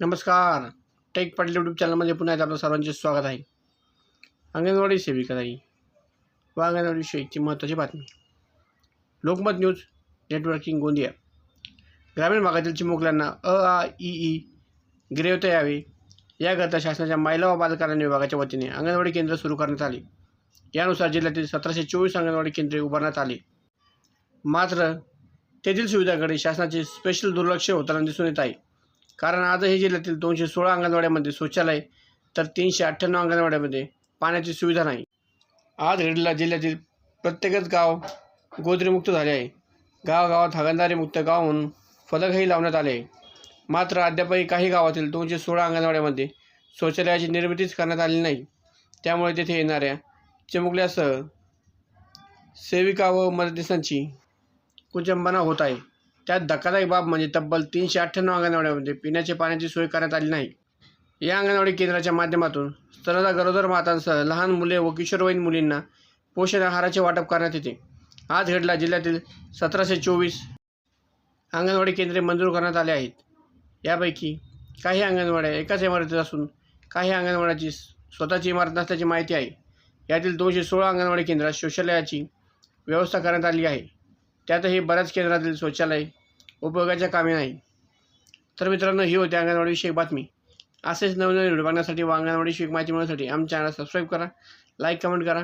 नमस्कार. Take Patil YouTube चॅनलमध्ये पुन्हा एकदा आपलं सर्वांचे स्वागत आहे. अंगणवाडी सेविकाताई व अंगणवाडी महत्त्वाची बातमी. Lokmat news networking Gondia. ग्रामीण भागातील चिमुकल्यांना अ आ ई ई गिरवता यावे याकरता शासनाच्या महिला व बालकल्याण विभागाच्या वतीने अंगणवाडी केंद्र सुरू करण्यात आले. यानुसार जिल्ह्यातील सतराशे चोवीस अंगणवाडी केंद्रे उभारण्यात आली. मात्र तेथील सुविधांकडे शासनाचे स्पेशल दुर्लक्ष होताना दिसून येत आहे. कारण आजही जिल्ह्यातील दोनशे सोळा अंगणवाड्यामध्ये शौचालय तर तीनशे अठ्ठ्याण्णव अंगणवाड्यामध्ये पाण्याची सुविधा नाही. आज घडीला जिल्ह्यातील प्रत्येकच गाव गोदरीमुक्त झाले आहे. गावागावात हगणदारीमुक्त गाव म्हणून फलकही लावण्यात आले आहे. मात्र अद्यापही काही गावातील दोनशे सोळा अंगणवाड्यामध्ये शौचालयाची निर्मितीच करण्यात आली नाही. त्यामुळे तेथे येणाऱ्या चिमुकल्यासह सेविका व मदतनीसांची कुचंबना होत आहे. त्यात धक्कादायक बाब म्हणजे तब्बल तीनशे अठ्ठ्याण्णव अंगणवाड्यामध्ये म्हणजे पिण्याच्या पाण्याची सोय करण्यात आली नाही. या अंगणवाडी केंद्राच्या माध्यमातून स्तनदा गरोदर मातांसह लहान मुले व किशोरवयीन मुलींना पोषण आहाराचे वाटप करण्यात येते. आज घडला जिल्ह्यातील सतराशे चोवीस अंगणवाडी केंद्रे मंजूर करण्यात आले आहेत. यापैकी काही अंगणवाड्या एकाच इमारतीत असून काही अंगणवाड्याची स्वतःची इमारत नसल्याची माहिती आहे. यातील दोनशे सोळा अंगणवाडी केंद्रात शौचालयाची व्यवस्था करण्यात आली आहे. त्यातही बऱ्याच केंद्रातील शौचालय उपयोगाच्या कामे नाही. तर मित्रांनो ही होती अंगणवाडी बातमी. असेच नवनवीन व्हिडिओ बघण्यासाठी व अंगणवाडीविषयक माहिती मिळवण्यासाठी आमच्या चॅनल सबस्क्राईब करा लाईक कमेंट करा.